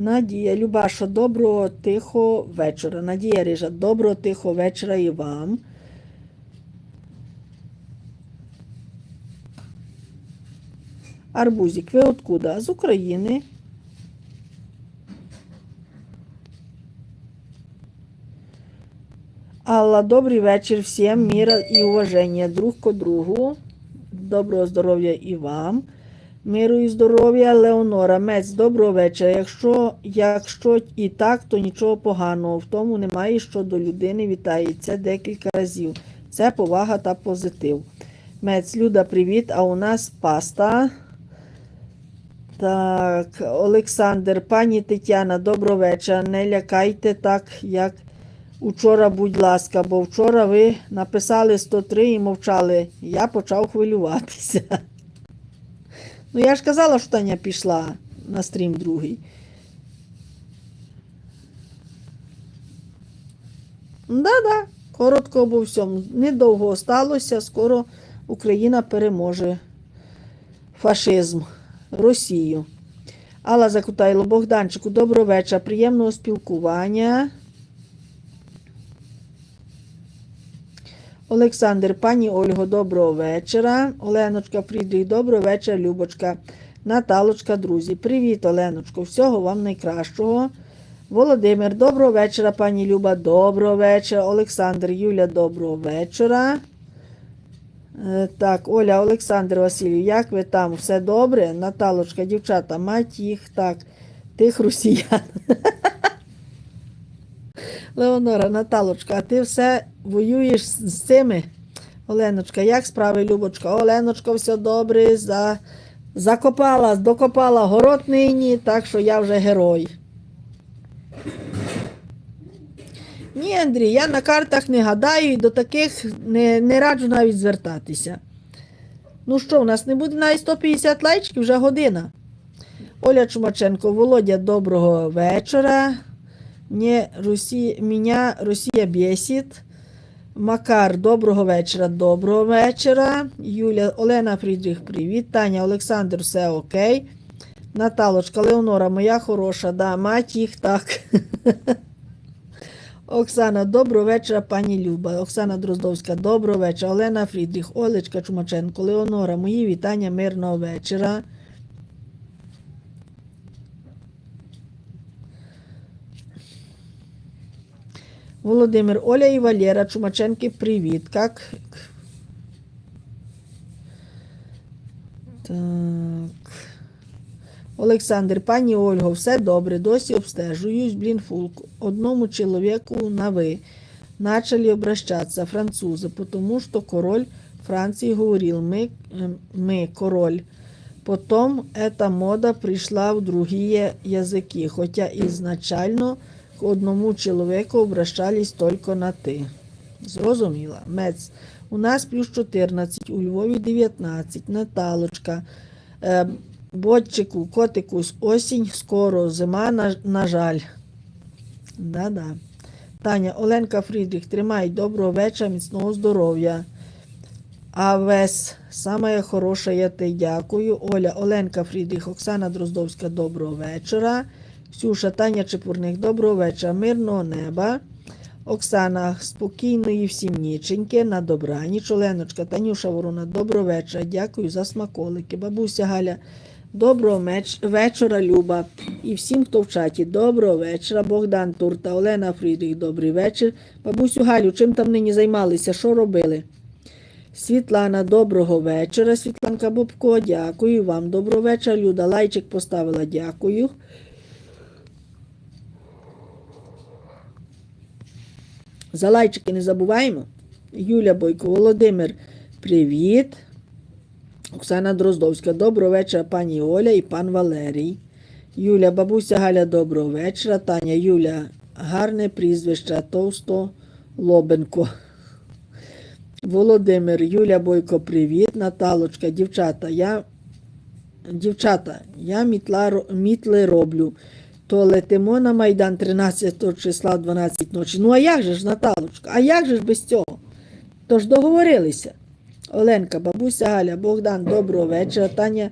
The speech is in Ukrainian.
Надія Любаша, доброго тихого вечора. Надія Рижа, доброго тихого вечора і вам. Арбузик, ви откуда? З України. Алла, добрий вечір всім, міра і уваження друг ко другу. Доброго здоров'я і вам. Миру і здоров'я, Леонора, Мець, доброго вечора. Якщо, якщо і так, то нічого поганого. В тому немає, що до людини вітається декілька разів. Це повага та позитив. Мець, Люда, привіт. А у нас паста. Так, Олександр, пані Тетяна, доброго вечора. Не лякайте так, як учора, будь ласка, бо вчора ви написали 103 і мовчали. Я почав хвилюватися. Ну, я ж казала, що Таня пішла на стрім другий. Да-да, коротко обо всьому. Недовго осталося, скоро Україна переможе фашизм, Росію. Алла Закутайло, Богданчику, доброго вечора, приємного спілкування. Олександр, пані Ольго, доброго вечора. Оленочка Фрідріх, доброго вечора, Любочка. Наталочка, друзі. Привіт, Оленочко. Всього вам найкращого. Володимир, доброго вечора, пані Люба, доброго вечора. Олександр, Юля, доброго вечора. Е, Так, Оля, Олександр Васильів, як ви там? Все добре? Наталочка, дівчата, мать їх так, тих росіян. Леонора, Наталочка, а ти все воюєш з цими? Оленочка, як справи, Любочка? Оленочка, все добре, за... закопала, докопала город нині, так що я вже герой. Ні, Андрій, я на картах не гадаю і до таких не, не раджу навіть звертатися. Ну що, у нас не буде навіть 150 лайчиків, вже година. Оля Чумаченко, Володя, доброго вечора. Мне Росія, меня Росія бесит. Макар, доброго вечора, доброго вечора. Юля, Олена Фрідріх, привіт. Таня, Олександр, все окей. Наталочка, Леонора, моя хороша, да, мать їх так. Оксана, доброго вечора, пані Люба. Оксана Дроздовська, доброго вечора. Олена Фрідріх, Олечка Чумаченко, Леонора, мої вітання, мирного вечора. Володимир, Оля и Валера Чумаченки, привіт. Как? Так. Олександр, пані Ольго, все добре, досі обстежуюсь, блін, фулк. Одному чоловіку на ви. Начали обращаться французы, потому что король Франции говорил, мы, э, мы король. Потом эта мода пришла в другие языки, хотя изначально одному чоловіку обращались тільки на ти. Зрозуміла. Мець. У нас плюс 14, у Львові 19, Наталочка. Е, Ботчику, котику, осінь, скоро, зима, на, на жаль. Да-да. Таня, Оленка Фрідріх, тримай доброго вечора, міцного здоров'я. А вес, саме хороша, я ти дякую. Оля, Оленка Фрідріх, Оксана Дроздовська, доброго вечора. Ксюша, Таня Чепурник, доброго вечора, мирного неба. Оксана, спокійної всім ніченьки, на добраніч. Оленочка, Танюша Ворона, доброго вечора. Дякую за смаколики. Бабуся Галя, доброго вечора, Люба. І всім, хто в чаті, доброго вечора. Богдан Турта, Олена Фрідріх, добрий вечір. Бабусю Галю, чим там нині займалися? Що робили? Світлана, доброго вечора. Світланка Бобко, дякую вам. Доброго вечора, Люда. Лайчик поставила, дякую. За лайчики не забуваємо. Юля Бойко, Володимир, привіт. Оксана Дроздовська, доброго вечора, пані Оля і пан Валерій. Юля, бабуся Галя, доброго вечора. Таня Юля, гарне прізвище, Товсто Лобенко. Володимир, Юля Бойко, привіт. Наталочка, дівчата, я дівчата, я мітла, мітли роблю. То летимо на Майдан 13 числа в 12 ночі. Ну а як же ж, Наталочка? А як же ж без цього? Тож договорилися. Оленка, бабуся Галя, Богдан, доброго вечора. Таня